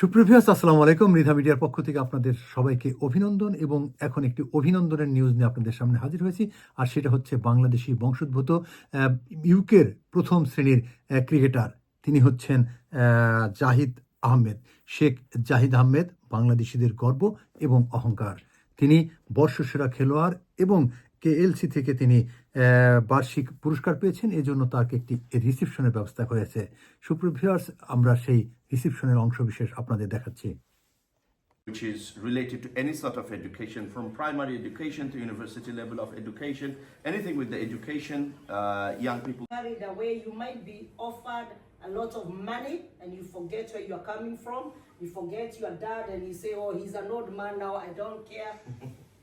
সুপ্রভিয়াস আসসালামু আলাইকুম। মৃধা মিডিয়ার পক্ষ থেকে আপনাদের সবাইকে অভিনন্দন এবং এখন একটি অভিনন্দনের নিউজ নিয়ে আপনাদের সামনে হাজির হয়েছি, আর সেটা হচ্ছে বাংলাদেশি বংশোদ্ভূত ইউকের প্রথম শ্রেণির ক্রিকেটার তিনি হচ্ছেন জাহিদ আহমেদ। শেখ জাহিদ আহমেদ বাংলাদেশিদের গর্ব এবং অহংকার। তিনি বর্ষসেরা খেলোয়াড় এবং কেএলসি থেকে তিনি আহ, বার্ষিক পুরস্কার পেয়েছেন এজন্য তাকে একটি রিসিপশনের ব্যবস্থা হয়েছে সুপ্রভিয়ার্স আমরা সেই রিসিপশনের অংশবিশেষ আপনাদের দেখাচ্ছি which is related to any sort of education, from primary education to university level of education, anything with the education, uh, young people. carried away. You might be offered a lot of money and you forget where you are coming from. You forget your dad and you say, oh, he's an old man now, I don't care.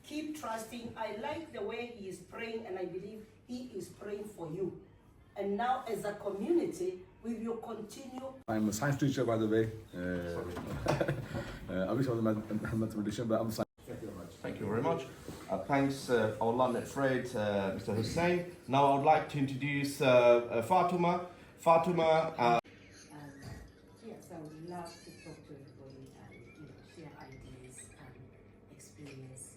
Keep trusting. I like the way he is praying and I believe he is praying for you. And now, as a community, we will continue I'm a science teacher, by the way. Uh, uh, I wish I was a math- a mathematician, but I'm a science. Thank you very much. Thank you very much. Uh, thanks, uh, our London friend, uh, Mr. Hussein. Now I would like to introduce uh, uh, Fatuma. Fatuma, uh, Um, yes, I would love to talk to everybody and you know, share ideas and experience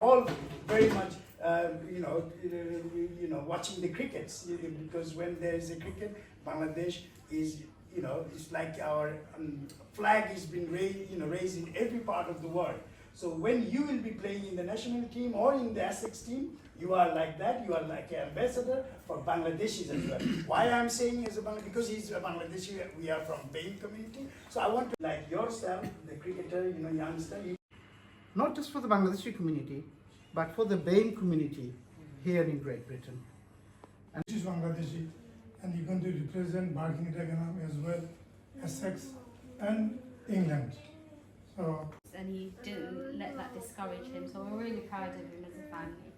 all very much, uh, you know, you you know, watching the crickets because when there is a cricket, Bangladesh is, you know, it's like our um, flag is being raised, you know, raised in every part of the world. So when you will be playing in the national team or in the Essex team, you are like that. You are like an ambassador for Bangladeshis as well. Why I'm saying as a Bangladeshi because he's a Bangladeshi. We are from Bain community, so I want to like yourself, the cricketer, you know, youngster. You not just for the Bangladeshi community, but for the BAME community here in Great Britain. And she's Bangladeshi and you're going to represent Barking Dagenham as well, Essex and England. So and he didn't let that discourage him. So we're really proud of him as a family.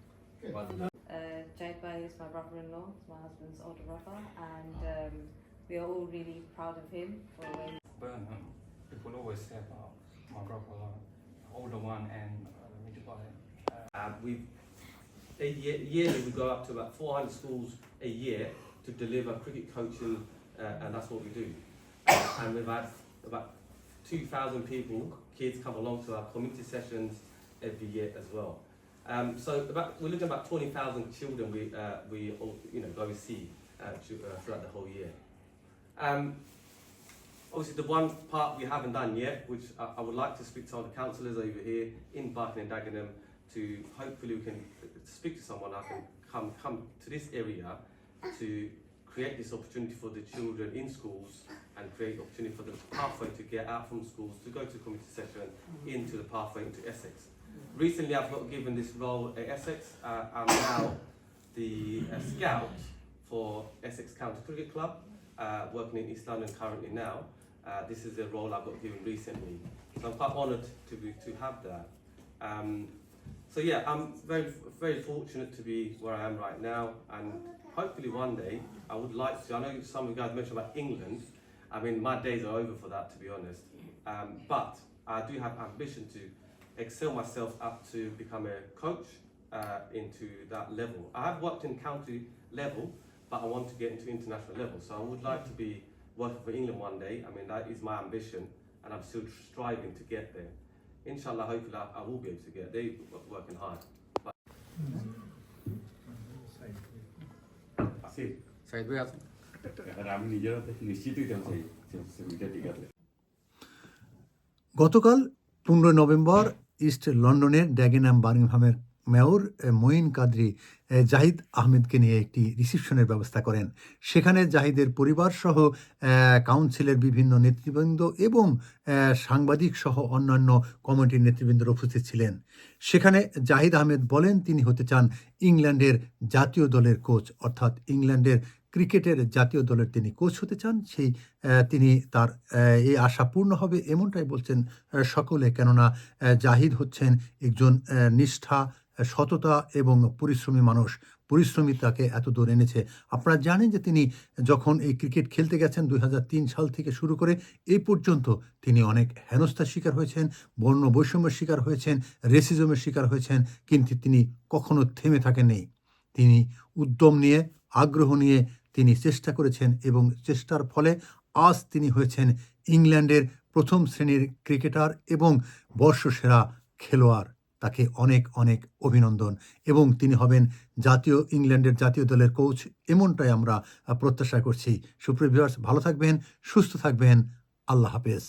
Uh, Jade Bay is my brother-in-law, my husband's older brother, and um, we are all really proud of him for Burnham, people always say about my brother, uh, older one and uh. Uh, we year, yearly we go up to about 400 schools a year to deliver cricket coaching, uh, and that's what we do. Uh, and we've had about 2,000 people, kids, come along to our community sessions every year as well. Um, so about, we're looking at about 20,000 children we uh, we you know go see uh, uh, throughout the whole year. Um, Obviously, the one part we haven't done yet, which I, I would like to speak to other councillors over here in Barking and Dagenham, to hopefully we can speak to someone that can come come to this area to create this opportunity for the children in schools and create opportunity for the pathway to get out from schools to go to community session into the pathway into Essex. Recently, I've got given this role at Essex. Uh, I'm now the uh, scout for Essex County Cricket Club, uh, working in East London currently now. Uh, this is a role I got given recently, so I'm quite honoured to be to have that. Um, so yeah, I'm very very fortunate to be where I am right now, and hopefully one day I would like to. I know some of you guys mentioned about England. I mean, my days are over for that, to be honest. Um, but I do have ambition to excel myself up to become a coach uh, into that level. I have worked in county level, but I want to get into international level. So I would like to be working for England one day. I mean, that is my ambition, and I'm still striving to get there. Inshallah, hopefully, I, I will be able to get there, working hard. Saeed ভাই আছেন আমি নিজেরা নিশ্চিতই দেন সেই সুবিধা ঠিক আছে গতকাল পনেরোই নভেম্বর ইস্ট লন্ডনের ড্যাগেনাম বার্মিংহামের মেয়র মঈন কাদরি জাহিদ আহমেদকে নিয়ে একটি রিসিপশনের ব্যবস্থা করেন। সেখানে জাহিদের পরিবার সহ কাউন্সিলের বিভিন্ন নেতৃবৃন্দ এবং সাংবাদিক সহ অন্যান্য কমিটির নেতৃবৃন্দরা উপস্থিত ছিলেন। সেখানে জাহিদ আহমেদ বলেন, তিনি হতে চান ইংল্যান্ডের জাতীয় দলের কোচ অর্থাৎ ইংল্যান্ডের ক্রিকেটের জাতীয় দলের তিনি কোচ হতে চান। সেই তিনি তার এই আশা পূর্ণ হবে, এমনটাই বলছেন সকলে। কেননা জাহিদ হচ্ছেন একজন নিষ্ঠা সততা এবং পরিশ্রমী মানুষ, পরিশ্রমী তাকে এত দূর এনেছে। আপনারা জানেন যে তিনি যখন এই ক্রিকেট খেলতে গেছেন দু হাজার তিন সাল থেকে শুরু করে এই পর্যন্ত তিনি অনেক হেনস্থার শিকার হয়েছেন, বর্ণ বৈষম্যের শিকার হয়েছেন রেসিজমের শিকার হয়েছেন, কিন্তু তিনি কখনো থেমে থাকেননি। তিনি উদ্যম নিয়ে, আগ্রহ নিয়ে তিনি চেষ্টা করেছেন এবং চেষ্টার ফলে আজ তিনি হয়েছেন ইংল্যান্ডের প্রথম শ্রেণির ক্রিকেটার এবং বর্ষসেরা খেলোয়াড়। তাকে অনেক অনেক অভিনন্দন। এবং তিনি হবেন জাতীয় ইংল্যান্ডের জাতীয় দলের কোচ এমনটাই আমরা প্রত্যাশা করছি। সুপ্রিয় ভিউয়ার্স ভালো থাকবেন, সুস্থ থাকবেন। আল্লাহ হাফেজ।